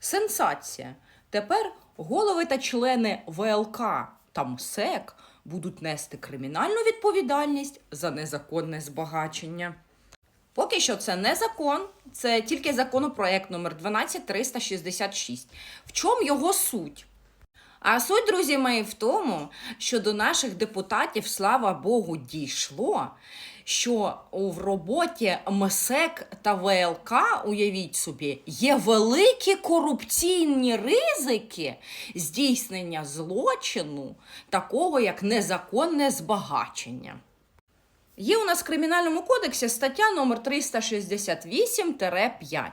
Сенсація. Тепер голови та члени ВЛК та МСЕК будуть нести кримінальну відповідальність за незаконне збагачення. Поки що це не закон, це тільки законопроект номер 12366. В чому його суть? А суть, друзі мої, в тому, що до наших депутатів, слава Богу, дійшло, що в роботі МСЕК та ВЛК, уявіть собі, є великі корупційні ризики здійснення злочину, такого як незаконне збагачення. Є у нас в Кримінальному кодексі стаття номер 368-5.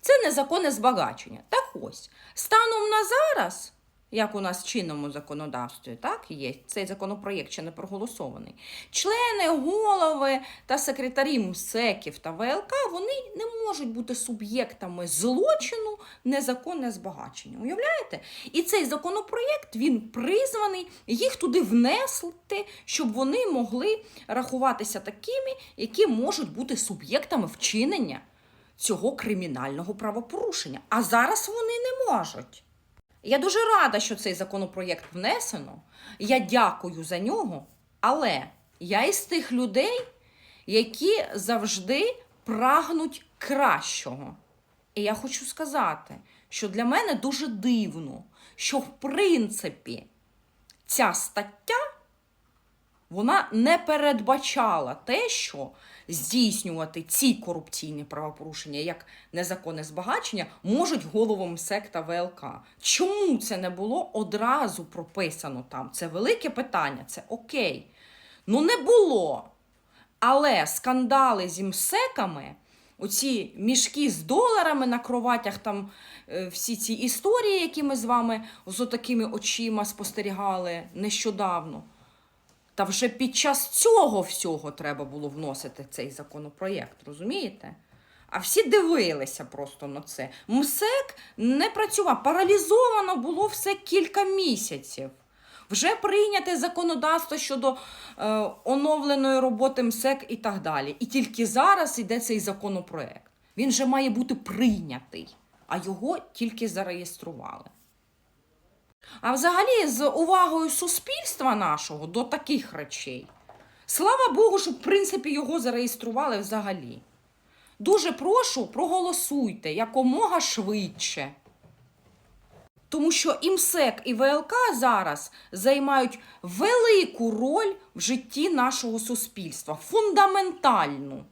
Це незаконне збагачення. Так ось, станом на зараз, як у нас в чинному законодавстві, так є цей законопроєкт ще не проголосований. Члени, голови та секретарі МСЕКів та ВЛК вони не можуть бути суб'єктами злочину незаконне збагачення. Уявляєте? І цей законопроєкт він призваний їх туди внести, щоб вони могли рахуватися такими, які можуть бути суб'єктами вчинення цього кримінального правопорушення. А зараз вони не можуть. Я дуже рада, що цей законопроєкт внесено. Я дякую за нього, але я із тих людей, які завжди прагнуть кращого. І я хочу сказати, що для мене дуже дивно, що в принципі ця стаття вона не передбачала те, що здійснювати ці корупційні правопорушення як незаконне збагачення можуть головам секта ВЛК. Чому це не було одразу прописано там? Це велике питання, це окей. Ну не було. Але скандали з імсеками, оці мішки з доларами на кроватях, там е, всі ці історії, які ми з вами з отакими очима спостерігали нещодавно. Та вже під час цього всього треба було вносити цей законопроєкт, розумієте? А всі дивилися просто на це. МСЕК не працював, паралізовано було все кілька місяців. Вже прийняте законодавство щодо е, оновленої роботи МСЕК і так далі. І тільки зараз йде цей законопроект. Він вже має бути прийнятий, а його тільки зареєстрували. А взагалі, з увагою суспільства нашого до таких речей, слава Богу, що в принципі його зареєстрували взагалі. Дуже прошу, проголосуйте якомога швидше. Тому що ІМСЕК і ВЛК зараз займають велику роль в житті нашого суспільства, фундаментальну.